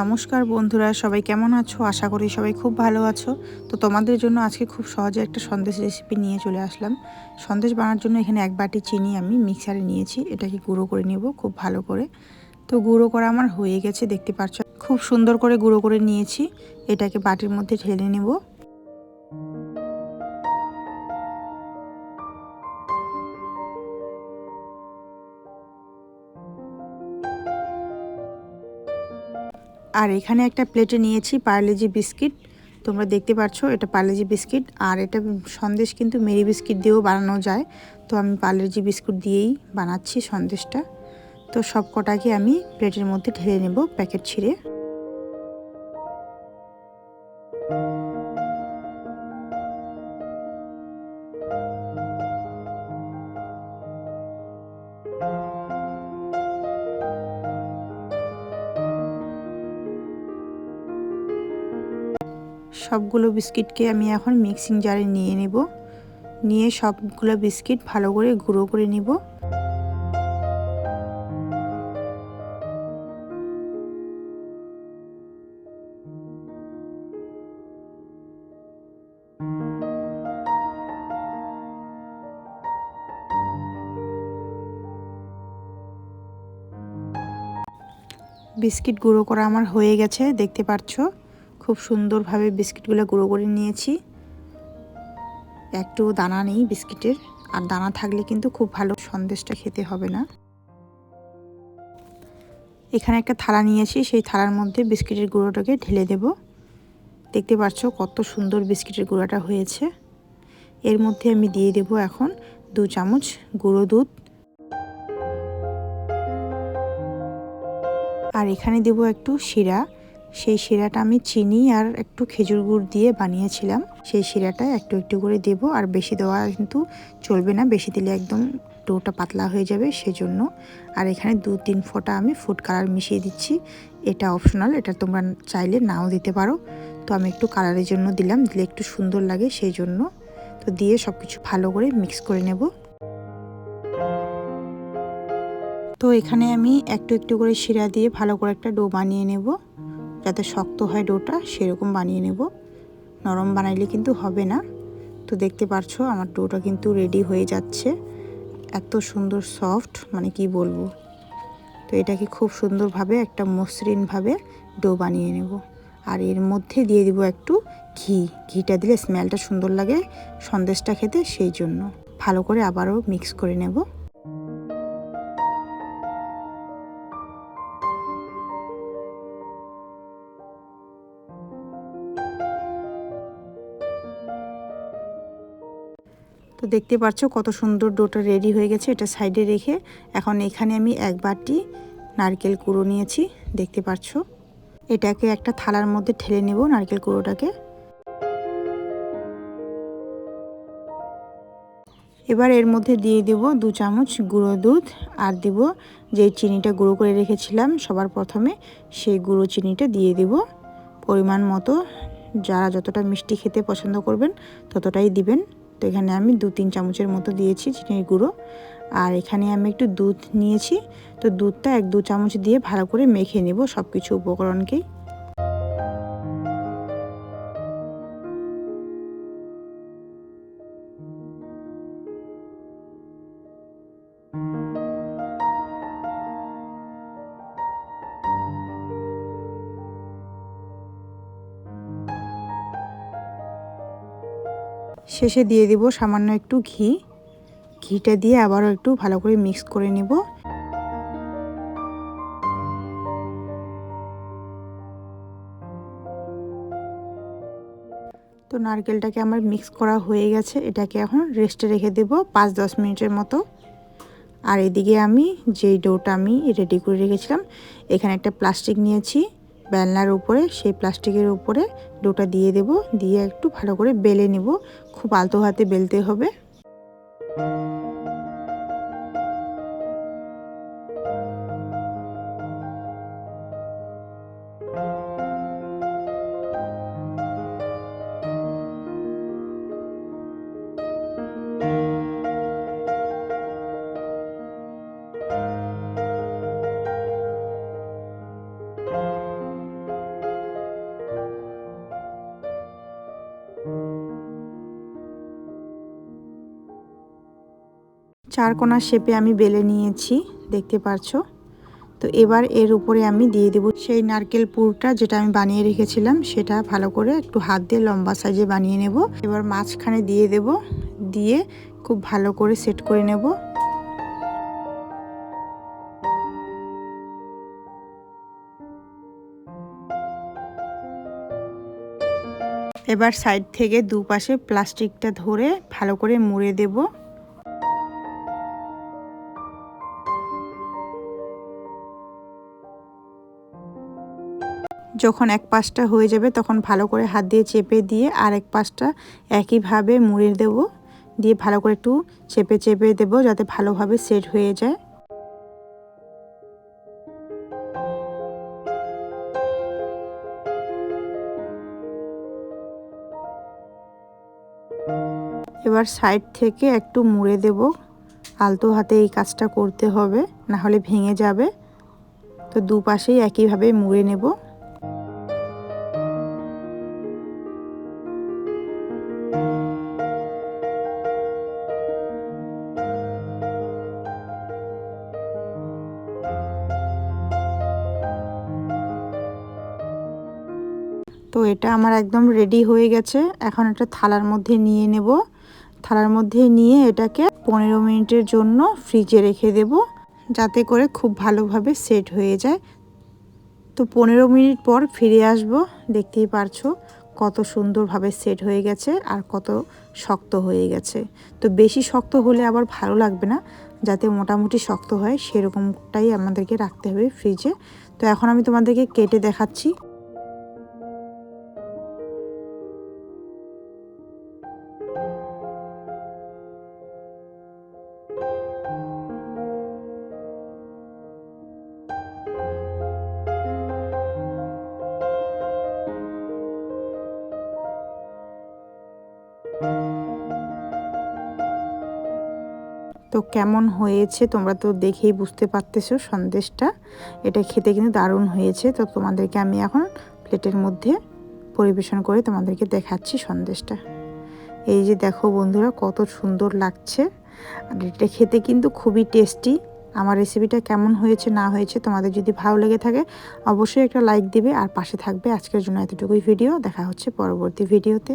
নমস্কার বন্ধুরা, সবাই কেমন আছো? আশা করি সবাই খুব ভালো আছো। তো তোমাদের জন্য আজকে খুব সহজে একটা সন্দেশ রেসিপি নিয়ে চলে আসলাম। সন্দেশ বানার জন্য এখানে এক বাটি চিনি আমি মিক্সারে নিয়েছি। এটাকে গুঁড়ো করে নেব খুব ভালো করে। তো গুঁড়ো করা আমার হয়ে গেছে, দেখতে পাচ্ছ খুব সুন্দর করে গুঁড়ো করে নিয়েছি। এটাকে বাটির মধ্যে ঢেলে নেব। আর এখানে একটা প্লেটে নিয়েছি পার্লেজি বিস্কিট। তোমরা দেখতে পাচ্ছ এটা পার্লেজি বিস্কিট। আর এটা সন্দেশ কিন্তু মেরি বিস্কিট দিয়েও বানানো যায়। তো আমি পার্লেজি বিস্কুট দিয়েই বানাচ্ছি সন্দেশটা। তো সব কটাকে আমি প্লেটের মধ্যে ঢেলে নেব প্যাকেট ছিঁড়ে। সবগুলো বিস্কিটকে আমি এখন মিক্সিং জারে নিয়ে নেব। নিয়ে সবগুলো বিস্কিট ভালো করে গুঁড়ো করে নিব। বিস্কিট গুঁড়ো করা আমার হয়ে গেছে, দেখতে পাচ্ছ খুব সুন্দরভাবে বিস্কিটগুলো গুঁড়ো করে নিয়েছি। একটু দানা নেই বিস্কিটের, আর দানা থাকলে কিন্তু খুব ভালো সন্দেশটা খেতে হবে না। এখানে একটা থালা নিয়েছি, সেই থালার মধ্যে বিস্কিটের গুঁড়োটাকে ঢেলে দেব। দেখতে পাচ্ছ কত সুন্দর বিস্কিটের গুঁড়োটা হয়েছে। এর মধ্যে আমি দিয়ে দেব এখন দু চামচ গুঁড়ো দুধ। আর এখানে দেব একটু শিরা। সেই শিরাটা আমি চিনি আর একটু খেজুর গুড় দিয়ে বানিয়েছিলাম। সেই শিরাটা একটু একটু করে দেব আর বেশি দেওয়া কিন্তু চলবে না, বেশি দিলে একদম ডোটা পাতলা হয়ে যাবে সেজন্য। আর এখানে দু তিন ফোঁটা আমি ফুড কালার মিশিয়ে দিচ্ছি। এটা অপশনাল, এটা তোমরা চাইলে নাও দিতে পারো। তো আমি একটু কালারের জন্য দিলাম, দিলে একটু সুন্দর লাগে সেই জন্য তো দিয়ে সব কিছু ভালো করে মিক্স করে নেব। তো এখানে আমি একটু একটু করে শিরা দিয়ে ভালো করে একটা ডো বানিয়ে নেব। যাতে শক্ত হয় ডোটা, সেরকম বানিয়ে নেব। নরম বানাইলে কিন্তু হবে না। তো দেখতে পারছ, আমার ডোটা কিন্তু রেডি হয়ে যাচ্ছে। এত সুন্দর সফট মানে কি বলব? তো এটাকে খুব সুন্দরভাবে, একটা মসৃণভাবে ডো বানিয়ে নেব। আর এর মধ্যে দিয়ে দিব একটু ঘি। ঘিটা দিলে স্মেলটা সুন্দর লাগে সন্দেশটা খেতে, সেই জন্য। ভালো করে আবারও মিক্স করে নেব। তো দেখতে পাচ্ছ কত সুন্দর ডোটা রেডি হয়ে গেছে এটা সাইডে রেখে। এখন এখানে আমি এক বাটি নারকেল কুড়ো নিয়েছি, দেখতে পাচ্ছ এটাকে একটা থালার মধ্যে ঠেলে নেব নারকেল কুড়োটাকে। এবার এর মধ্যে দিয়ে দেব দু চামচ গুঁড়ো দুধ আর দেব যে চিনিটা গুঁড়ো করে রেখেছিলাম সবার প্রথমে সেই গুঁড়ো চিনিটা দিয়ে দেব। পরিমাণ মতো যারা যতটা মিষ্টি খেতে পছন্দ করবেন ততটাই দিবেন। তো এখানে আমি দু তিন চামচের মতো দিয়েছি চিনির গুঁড়ো। আর এখানে আমি একটু দুধ নিয়েছি। তো দুধটা এক দু চামচ দিয়ে ভালো করে মেখে নেব সব কিছু উপকরণকেই। শেষে দিয়ে দিব সামান্য একটু ঘি। ঘিটা দিয়ে আবারও একটু ভালো করে মিক্স করে নেব। তো নারকেলটাকে আমার মিক্স করা হয়ে গেছে, এটাকে এখন রেস্টে রেখে দেব পাঁচ দশ মিনিটের মতো। আর এদিকে আমি যেই ডোটা আমি রেডি করে রেখেছিলাম, এখানে একটা প্লাস্টিক নিয়েছি। বেলনার উপরে, সেই প্লাস্টিকের উপরে ডোটা দিয়ে দেব, দিয়ে একটু ভালো করে বেলে নেব। খুব আলতো হাতে বেলতে হবে। চার কোনা শেপে আমি বেলে নিয়েছি, দেখতে পারছ? তো এবার এর উপরে আমি দিয়ে দেবো সেই নারকেল পুরটা যেটা আমি বানিয়ে রেখেছিলাম, সেটা ভালো করে একটু হাত দিয়ে লম্বা সাইজে বানিয়ে নেব। এবার মাঝখানে দিয়ে দেব, দিয়ে খুব ভালো করে সেট করে নেব। এবার সাইড থেকে দুপাশে প্লাস্টিকটা ধরে ভালো করে মুড়ে দেব। যখন এক পাশটা হয়ে যাবে, তখন ভালো করে হাত দিয়ে চেপে দিয়ে আর এক পাশটা একইভাবে মুড়ে দেব, দিয়ে ভালো করে একটু চেপে চেপে দেব যাতে ভালোভাবে সেট হয়ে যায়। এবার সাইড থেকে একটু মুড়ে দেব। আলতো হাতে এই কাজটা করতে হবে না হলে ভেঙে যাবে। তো দুপাশেই একইভাবে মুড়ে নেব। তো এটা আমার একদম রেডি হয়ে গেছে। এখন একটা থালার মধ্যে নিয়ে নেব। থালার মধ্যে নিয়ে এটাকে পনেরো মিনিটের জন্য ফ্রিজে রেখে দেব, যাতে করে খুব ভালোভাবে সেট হয়ে যায়। তো পনেরো মিনিট পর ফিরে আসব। দেখতেই পারছ কত সুন্দরভাবে সেট হয়ে গেছে আর কত শক্ত হয়ে গেছে। তো বেশি শক্ত হলে আবার ভালো লাগবে না, যাতে মোটামুটি শক্ত হয়, সেরকমটাই আমাদেরকে রাখতে হবে ফ্রিজে তো এখন আমি তোমাদেরকে কেটে দেখাচ্ছি। তো কেমন হয়েছে তোমরা তো দেখেই বুঝতে পারতেছো সন্দেশটা। এটা খেতে কিন্তু দারুণ হয়েছে। তো তোমাদেরকে আমি এখন প্লেটের মধ্যে পরিবেশন করে তোমাদেরকে দেখাচ্ছি সন্দেশটা। এই যে দেখো বন্ধুরা কত সুন্দর লাগছে। আর এটা খেতে কিন্তু খুবই টেস্টি। আমার রেসিপিটা কেমন হয়েছে, না হয়েছে তোমাদের যদি ভালো লেগে থাকে অবশ্যই একটা লাইক দিবে। আর পাশে থাকবে আজকের জন্য এতটুকুই ভিডিও। দেখা হচ্ছে পরবর্তী ভিডিওতে।